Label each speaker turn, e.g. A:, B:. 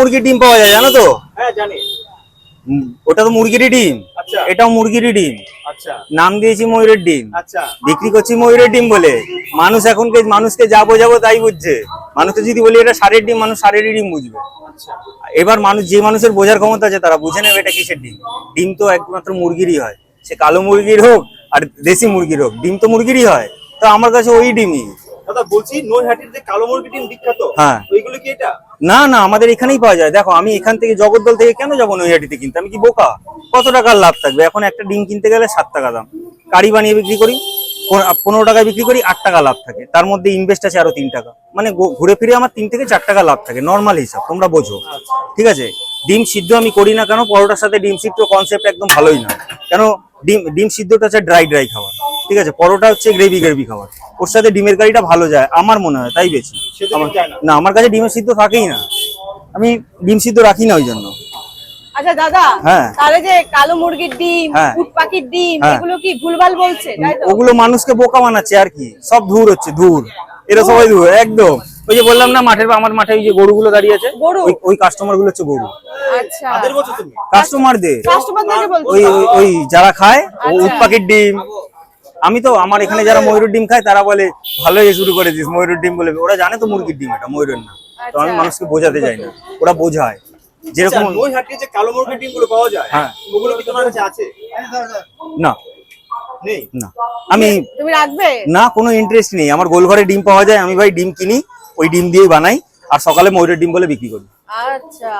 A: মুরগির ডিম পাওয়া যায় জানো তো?
B: হ্যাঁ জানি।
A: ওটা তো মুরগিরই ডিম।
B: আচ্ছা।
A: এটাও মুরগিরই ডিম।
B: আচ্ছা।
A: নাম দিয়েছি ময়ূরের ডিম।
B: আচ্ছা।
A: বিক্রি করছি ময়ূরের ডিম বলে। মানুষ এখনকে মানুষকে যাব যাব তাই বুঝছে। মানুষকে যদি বলি এটা সারের ডিম মানুষ সারেরই ডিম বুঝবে। এবার মানুষ যে মানুষের বোঝার ক্ষমতা আছে তারা বুঝে নেবে এটা কিসের ডিম। ডিম তো একমাত্র মুরগিরই হয়। সে কালো মুরগির হোক আর দেশি মুরগির হোক ডিম তো মুরগিরই হয়। তো আমার কাছে ওই ডিমই।
B: দাদা বলছি নৈহাটির যে কালো মুরগি ডিম বিখ্যাত
A: হ্যাঁ।
B: ওইগুলো কি এটা?
A: না না আমাদের এখানেই পাওয়া যায়। দেখো আমি এখান থেকে জগদ্দল থেকে কেন যাব নৈহাটিতে কিনতে? আমি কি বোকা? কত টাকার লাভ থাকবে? এখন একটা ডিম কিনতে গেলে সাত টাকা দাম। কারি বানিয়ে বিক্রি করি পনেরো টাকায় বিক্রি করি আট টাকা লাভ থাকে। তার মধ্যে ইনভেস্ট আছে আরও তিন টাকা। মানে ঘুরে ফিরে আমার তিন থেকে চার টাকা লাভ থাকে নর্মাল হিসাব তোমরা বোঝো। ঠিক আছে? ডিম সিদ্ধ আমি করি না কেন? পরোটার সাথে ডিম সিদ্ধ কনসেপ্ট একদম ভালোই না কেন? ডিম ডিম সিদ্ধটা হচ্ছে ড্রাই ড্রাই খাবার। ঠিক আছে? পরোটা হচ্ছে গ্রেভি গ্রেভি খাবার। ওর সাথে ডিমের কারিটা ভালো যায় আমার মনে হয় তাই বেশি।
B: না।
A: আমার কাছে ডিমের সিদ্ধ থাকেই না। আমি ডিম সিদ্ধ রাখি না ওই জন্য।
C: আচ্ছা দাদা
A: হ্যাঁ।
C: তাহলে যে কালো মুরগির ডিম
A: হ্যাঁ।
C: উট পাখির ডিম
A: হ্যাঁ।
C: এগুলো কি ভুলভাল বলছে?
A: ওগুলো মানুষকে বোকা বানাচ্ছে আর কি। সব ধূর হচ্ছে ধূর। এরা সবাই ধূর একদম। ওই যে বললাম না মাঠের আমার মাঠে ওই যে গরুগুলো দাঁড়িয়ে আছে ওই- ওই কাস্টমারগুলো হচ্ছে গরু।
C: আচ্ছা।
A: কাস্টমারদের ওই ওই- ওই যারা খায় ও
C: আচ্ছা।
A: উট পাখির ডিম আমি তো আমার এখানে যারা ময়ূরের ডিম খায় তারা বলে ভালোই শুরু করেছিস ময়ূরের ডিম বলে। ওরা জানে তো মুরগির ডিম এটা ময়ূরের না। তো আমি
C: আচ্ছা।
A: মানুষকে বোঝাতে যাই না ওরা বোঝায়।
B: আচ্ছা,
A: যেরকম
B: নৈহাটির যে কালো মুরগির ডিম পাওয়া যায়
A: হ্যাঁ।
B: ওগুলো কি তোমার কাছে আছে?
A: না।
B: নেই?
A: না। আমি
C: তুমি রাখবে?
A: না কোনো ইন্টারেস্ট নেই। আমার গোলঘরে ডিম পাওয়া যায় আমি ভাই ডিম কিনি ওই ডিম দিয়েই বানাই আর সকালে ময়ূরের ডিম বলে বিক্রি করি।
C: আচ্ছা।